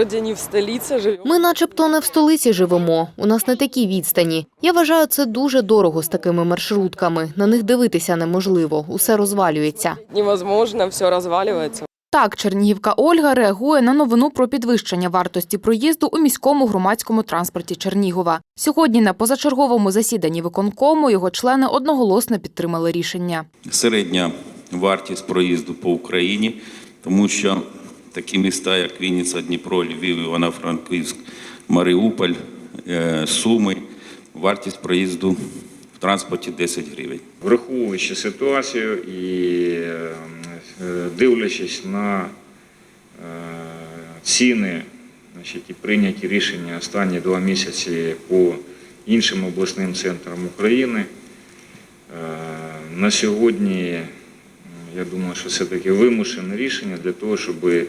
вроде не в столице живем. Ми начебто не в столиці живемо, у нас не такі відстані. Я вважаю, це дуже дорого з такими маршрутками. На них дивитися неможливо, усе розвалюється. Невозможно, все разваливается. Так, Чернігівка Ольга реагує на новину про підвищення вартості проїзду у міському громадському транспорті Чернігова. Сьогодні на позачерговому засіданні виконкому його члени одноголосно підтримали рішення. середня вартість проїзду по Україні, тому що такі міста, як Вінниця, Дніпро, Львів, Івано-Франківськ, Маріуполь, е, Суми, вартість проїзду в транспорті 10 гривень. Враховуючи ситуацію і е, е, дивлячись на ціни, значить, і прийняті рішення останні два місяці по іншим обласним центрам України, на сьогодні я думаю, що це таке вимушене рішення для того, щоб е,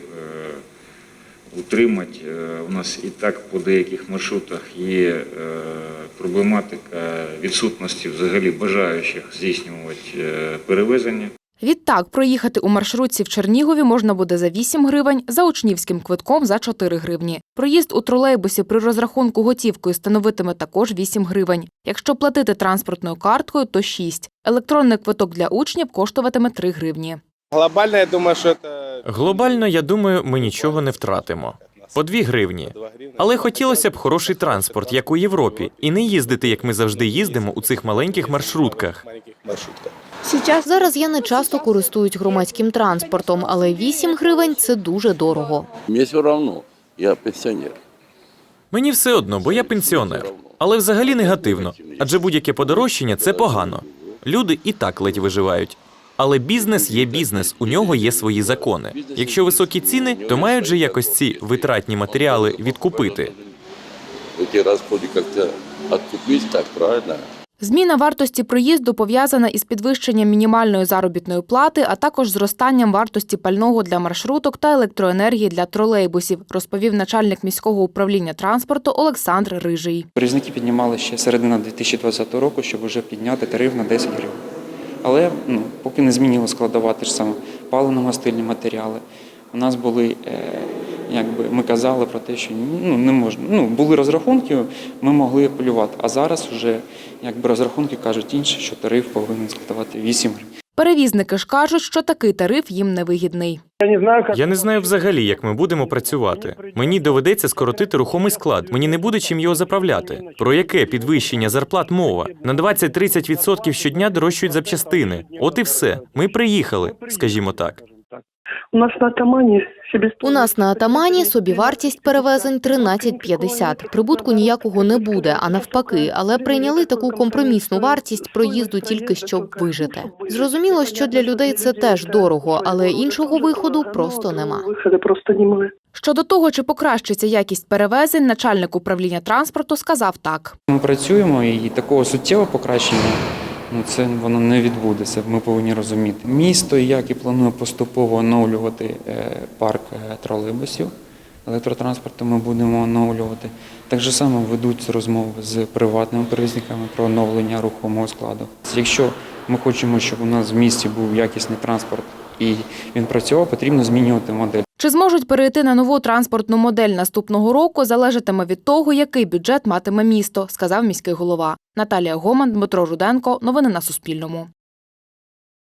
утримати. Е, У нас і так по деяких маршрутах є е, проблематика відсутності взагалі бажаючих здійснювати перевезення. Відтак, проїхати у маршрутці в Чернігові можна буде за 8 гривень, за учнівським квитком за 4 гривні. Проїзд у тролейбусі при розрахунку готівкою становитиме також 8 гривень. Якщо платити транспортною карткою, то 6. Електронний квиток для учнів коштуватиме 3 гривні. Глобально, я думаю, що це Глобально, я думаю, ми нічого не втратимо. По дві гривні. Але хотілося б хороший транспорт, як у Європі, і не їздити, як ми завжди їздимо у цих маленьких маршрутках. Зараз я не часто користуюсь громадським транспортом, але 8 гривень це дуже дорого. Мне все равно, я пенсионер. Мені все одно, бо я пенсіонер. Але взагалі негативно, адже будь-яке подорожчання це погано. Люди і так ледь виживають. Але бізнес є бізнес, у нього є свої закони. Якщо високі ціни, то мають же якось ці витратні матеріали відкупити. Эти расходы как-то откупить, так правильно? Зміна вартості проїзду пов'язана із підвищенням мінімальної заробітної плати, а також зростанням вартості пального для маршруток та електроенергії для тролейбусів, розповів начальник міського управління транспорту Олександр Рижий. Перевізники піднімали ще середина 2020 року, щоб вже підняти тариф на 10 гривень. Але ну, поки не змінило складова ж саме паливно-мастильні матеріали. У нас були, е, якби ми казали про те, що ну, не можна. Ну, були розрахунки, ми могли апелювати. А зараз вже якби розрахунки кажуть інше, що тариф повинен складати 8 гривень. Перевізники ж кажуть, що такий тариф їм невигідний. Я не знаю взагалі, як ми будемо працювати. Мені доведеться скоротити рухомий склад. Мені не буде чим його заправляти. Про яке підвищення зарплат мова? На 20-30% щодня дорожчують запчастини. От і все. Ми приїхали, скажімо так. У нас на атамані У нас на атамані собівартість перевезень 13,50. Прибутку ніякого не буде, а навпаки, але прийняли таку компромісну вартість проїзду тільки щоб вижити. Зрозуміло, що для людей це теж дорого, але іншого виходу просто нема. Виходу просто немає. Щодо того, чи покращиться якість перевезень, начальник управління транспорту сказав так. Ми працюємо і такого суттєвого покращення ну, це воно не відбудеться. Ми повинні розуміти. Місто, як і планує поступово оновлювати е, парк е, тролейбусів. Електротранспорту ми будемо оновлювати. Так же само ведуться розмови з приватними перевізниками про оновлення рухомого складу. Якщо ми хочемо, щоб у нас в місті був якісний транспорт і він працював, потрібно змінювати модель. Чи зможуть перейти на нову транспортну модель наступного року, залежатиме від того, який бюджет матиме місто, сказав міський голова. Наталія Гоман, Дмитро Руденко. Новини на Суспільному.